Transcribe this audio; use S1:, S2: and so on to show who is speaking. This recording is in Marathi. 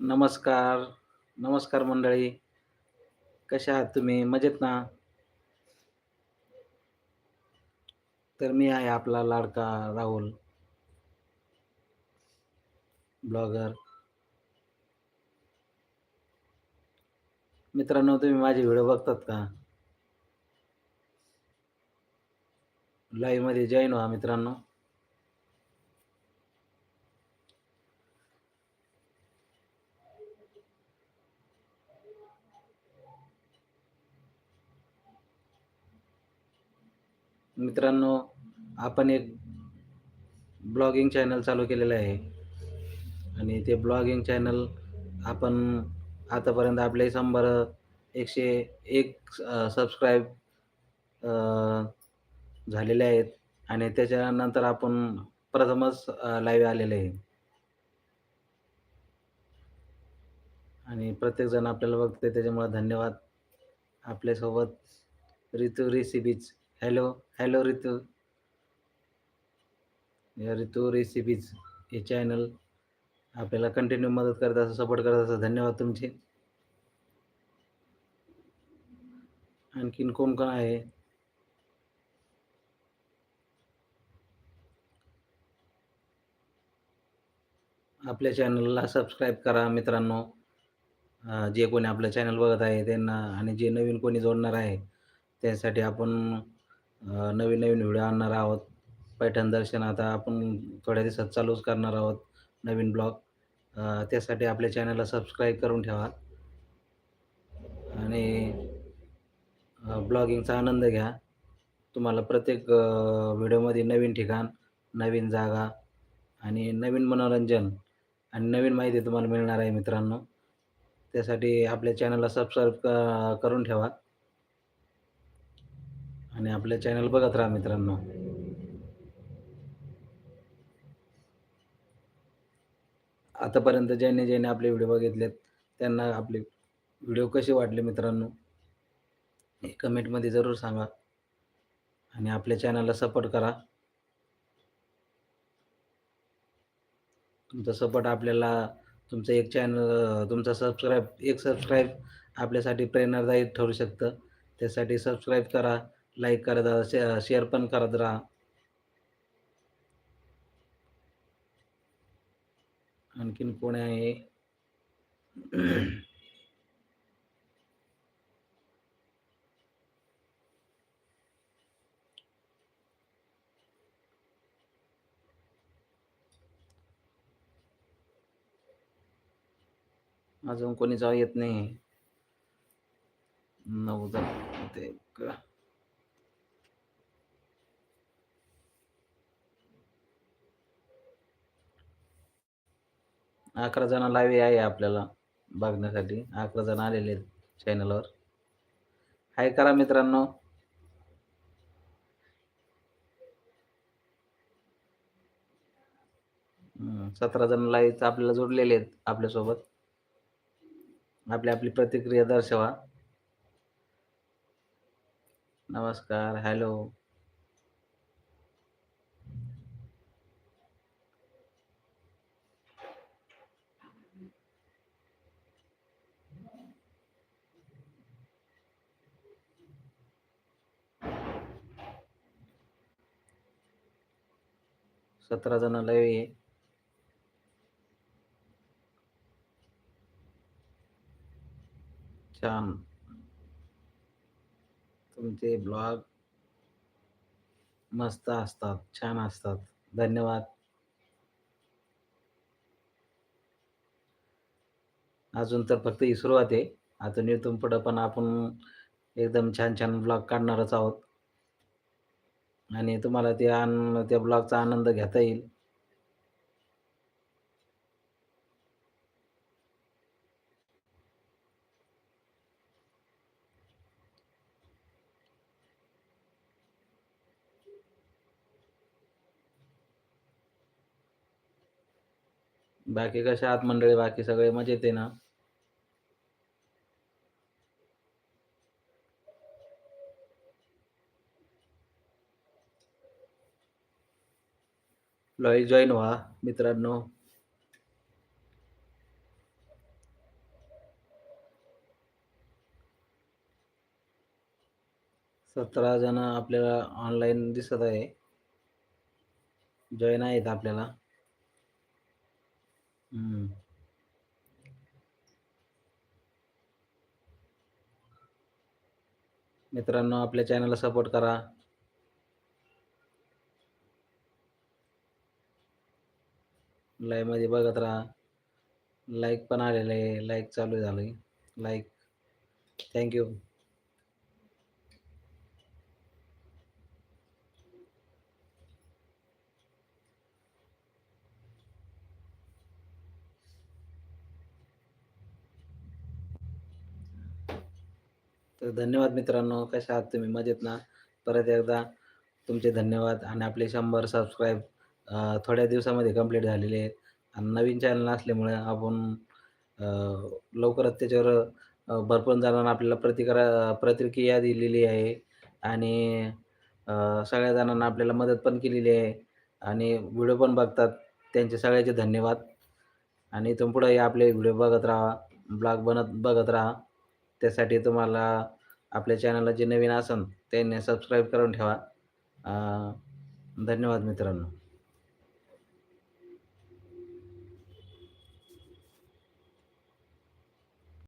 S1: नमस्कार नमस्कार मंडळी. कशा आहात तुम्ही? मजेत ना? तर मी आहे आपला लाडका राहुल ब्लॉगर. मित्रांनो तुम्ही माझे व्हिडिओ बघतात का? लाईव्हमध्ये जॉईन व्हा मित्रांनो. मित्रांनो आपण एक ब्लॉगिंग चॅनल चालू केलेलं आहे. आणि ते ब्लॉगिंग चॅनल आपण आतापर्यंत आपले शंभर एकशे एक सबस्क्राईब झालेले आहेत आणि त्याच्यानंतर आपण प्रथमच लाईव्ह आलेले आहे. आणि प्रत्येकजण आपल्याला बघते त्याच्यामुळे धन्यवाद. आपल्यासोबत ऋतू रेसिपीज हॅलो हॅलो ऋतू या ऋतू रेसिपीज हे चॅनल आपल्याला कंटिन्यू मदत करत असं सपोर्ट करत असं धन्यवाद तुमचे. आणखीन कोण कोण आहे? आपल्या चॅनलला सबस्क्राईब करा मित्रांनो. जे कोणी आपलं चॅनल बघत आहे त्यांना आणि जे नवीन कोणी जोडणार आहे त्यासाठी आपण नवीन नवीन व्हिडिओ आणणार आहोत. पैठण दर्शन आता आपण थोड्या दिवसात चालूच करणार आहोत नवीन ब्लॉग. त्यासाठी आपल्या चॅनलला सबस्क्राईब करून ठेवा. आणि ब्लॉगिंगचा आनंद घ्या. तुम्हाला प्रत्येक व्हिडिओमध्ये नवीन ठिकाण नवीन जागा आणि नवीन मनोरंजन आणि नवीन माहिती तुम्हाला मिळणार आहे मित्रांनो. त्यासाठी आपल्या चॅनलला सबस्क्राईब क करून ठेवा. आणि आपल्या चॅनल बघत राहा मित्रांनो. आतापर्यंत ज्यांनी ज्याने आपले व्हिडिओ बघितलेत त्यांना आपले व्हिडिओ कसे वाटले मित्रांनो हे कमेंटमध्ये जरूर सांगा. आणि आपल्या चॅनलला सपोर्ट करा. तुमचा सपोर्ट आपल्याला तुमचं एक चॅनल तुमचा सबस्क्राईब एक सबस्क्राईब आपल्यासाठी प्रेरणादायी ठरू शकतं. त्यासाठी सबस्क्राईब करा लाईक करत राहा शेअर पण करत राहा. आणखीन कोण आहे? अजून कोणी जाऊ येत नाही. नऊ ते अकरा जण लाईव्ह आहे आपल्याला बघण्यासाठी. अकरा जण आलेले आहेत चॅनलवर हाय करा मित्रांनो. सतरा जण लाईव्ह आपल्याला जोडलेले आहेत आपल्यासोबत. आपली आपली प्रतिक्रिया दर्शवा. नमस्कार हॅलो. सतरा जण लय छान. तुमचे ब्लॉग मस्त असतात छान असतात. धन्यवाद. अजून तर फक्त ही सुरुवात आहे. आता इथून पुढं पण आपण एकदम छान छान ब्लॉग काढणारच आहोत. आणि तुम्हाला ते आन त्या ब्लॉगचा आनंद घेता येईल. बाकी कशा आहात मंडळी? बाकी सगळे मजेत आहे ना? लॉई जॉईन व्हा मित्रांनो. सतरा जण आपल्याला ऑनलाईन दिसत आहे. जॉईन आहेत आपल्याला. मित्रांनो आपल्या चॅनलला सपोर्ट करा. लाईव्हमध्ये बघत राहा. लाईक पण आलेलं आहे. लाईक चालू झालंय. लाईक थँक्यू तर धन्यवाद मित्रांनो कशा आहात तुम्ही? मजेत ना? परत एकदा तुमचे धन्यवाद आणि आपले शंभर सबस्क्राईब थोड्या दिवसामध्ये कंप्लीट झालेले आहेत. आणि नवीन चॅनल असल्यामुळे आपण लवकरच त्याच्यावर भरपूर जणांना आपल्याला प्रतिक्रा प्रतिक्रिया दिलेली आहे. आणि सगळ्या जणांना आपल्याला मदत पण केलेली आहे. आणि व्हिडिओ पण बघतात. त्यांचे सगळ्याचे धन्यवाद. आणि इथून पुढे आपले व्हिडिओ बघत राहा. ब्लॉग बनत बघत राहा. त्यासाठी तुम्हाला आपल्या चॅनलला जे नवीन असन त्यांनी सबस्क्राईब करून ठेवा. धन्यवाद मित्रांनो.